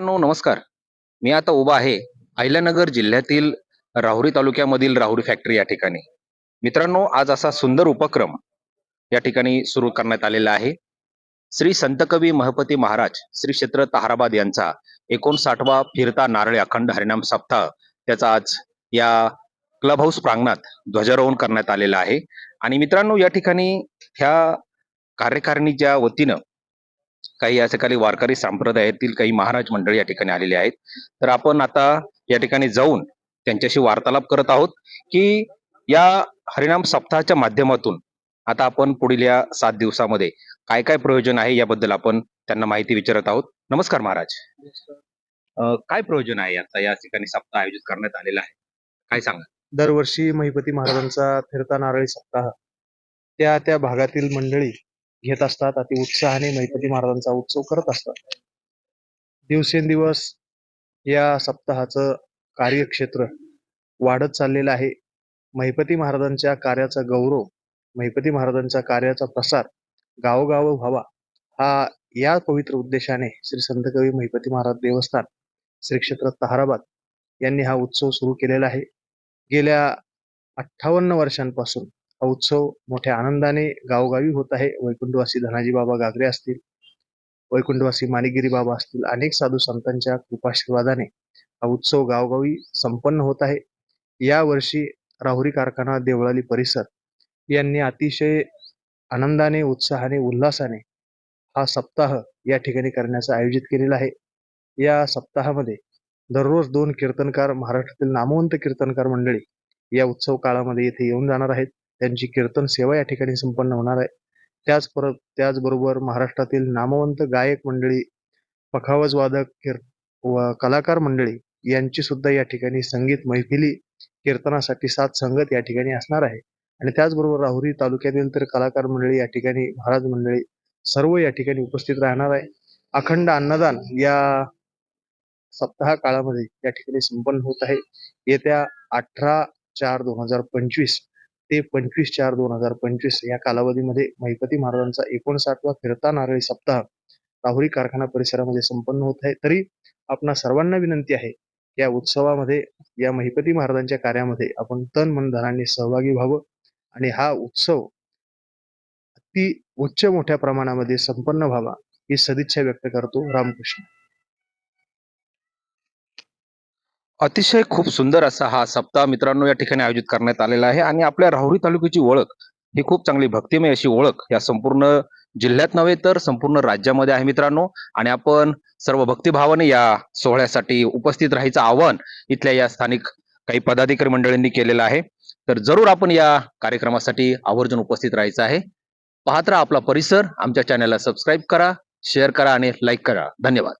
मित्रांनो नमस्कार. मी आता उभा आहे अहिल्यानगर जिल्ह्यातील राहुरी तालुक्यामधील राहुरी फॅक्टरी या ठिकाणी. मित्रांनो आज असा सुंदर उपक्रम या ठिकाणी सुरू करण्यात आलेला आहे. श्री संतकवी महपती महाराज श्री क्षेत्र ताहराबाद यांचा एकोणसाठवा फिरता नारळी अखंड हरिनाम सप्ताह त्याचा आज या क्लब हाऊस प्रांगणात ध्वजारोहण करण्यात आलेला आहे. आणि मित्रांनो या ठिकाणी ह्या कार्यकारिणीच्या वतीनं काही या ठिकाणी वारकरी संप्रदायातील काही महाराज मंडळी या ठिकाणी आलेले आहेत. तर आपण आता या ठिकाणी जाऊन त्यांच्याशी वार्तालाप करत आहोत की या हरिनाम सप्ताहाच्या माध्यमातून आता आपण पुढील या सात दिवसामध्ये काय काय प्रयोजन आहे याबद्दल आपण त्यांना माहिती विचारत आहोत. नमस्कार महाराज. काय प्रयोजन आहे आता या ठिकाणी सप्ताह आयोजित करण्यात आलेला आहे? काय सांगा दरवर्षी महिपती महाराजांचा फिरता नारळी सप्ताह. त्या त्या भागातील मंडळी घेत असतात. अति उत्साहाने महिपती महाराजांचा उत्सव करत असतात. दिवसेंदिवस या सप्ताहाचं कार्यक्षेत्र वाढत चाललेलं आहे. महिपती महाराजांच्या कार्याचा गौरव महिपती महाराजांच्या कार्याचा प्रसार गावोगाव व्हावा हा या पवित्र उद्देशाने श्री संतकवी महिपती महाराज देवस्थान श्री क्षेत्र ताहराबाद यांनी हा उत्सव सुरू केलेला आहे. गेल्या अठ्ठावन्न वर्षांपासून हा उत्सव मोठ्या आनंदाने गावोगावी होत आहे. वैकुंठवासी धनाजी बाबा गागरे असतील वैकुंठवासी मानिगिरी बाबा असतील अनेक साधू संतांच्या कृपाशीर्वादाने हा उत्सव गावोगावी संपन्न होत आहे. या वर्षी राहुरी कारखाना देवळाली परिसर यांनी अतिशय आनंदाने उत्साहाने उल्हासाने हा सप्ताह या ठिकाणी करण्याचं आयोजित केलेला आहे. या सप्ताहामध्ये दररोज दोन कीर्तनकार महाराष्ट्रातील नामवंत कीर्तनकार मंडळी या उत्सव काळामध्ये येथे येऊन जाणार आहेत. त्यांची कीर्तन सेवा या ठिकाणी संपन्न होणार आहे. त्याच परत त्याचबरोबर महाराष्ट्रातील नामवंत गायक मंडळी पखावज वादक कीर व कलाकार मंडळी यांची सुद्धा या ठिकाणी संगीत मैफिली कीर्तनासाठी सात संगत या ठिकाणी असणार आहे. आणि त्याचबरोबर राहुरी तालुक्यातील तर कलाकार मंडळी या ठिकाणी महाराज मंडळी सर्व या ठिकाणी उपस्थित राहणार आहे. अखंड अन्नदान या सप्ताह काळामध्ये या ठिकाणी संपन्न होत आहे. येत्या अठरा चार दोन हजार पंचवीस ते पंचवीस चार दोन हजार पंचवीस या कालावधीमध्ये महिपती महाराजांचा एकोणसाठवा फिरता नारळी सप्ताह राहुरी कारखाना परिसरामध्ये संपन्न होत आहे. तरी आपणा सर्वांना विनंती आहे या उत्सवामध्ये या महिपती महाराजांच्या कार्यामध्ये आपण तन मन धनाने सहभागी व्हावं आणि हा उत्सव अति उच्च मोठ्या प्रमाणामध्ये संपन्न व्हावा ही सदिच्छा व्यक्त करतो रामकृष्ण. अतिशय खूप सुंदर असा हा सप्ताह मित्रांनो या ठिकाणी आयोजित करण्यात आलेला आहे. आणि आपल्या राहुरी तालुक्याची ओळख ही खूप चांगली भक्तिमय अशी ओळख या संपूर्ण जिल्ह्यात नव्हे तर संपूर्ण राज्यामध्ये आहे मित्रांनो. आणि आपण सर्व भक्तिभावाने या सोहळ्यासाठी उपस्थित राहायचं आवाहन इथल्या या स्थानिक काही पदाधिकारी मंडळींनी केलेलं आहे. तर जरूर आपण या कार्यक्रमासाठी आवर्जून उपस्थित राहायचं आहे. पाहत राहा आपला परिसर. आमच्या चॅनलला सबस्क्राईब करा शेअर करा आणि लाईक करा. धन्यवाद.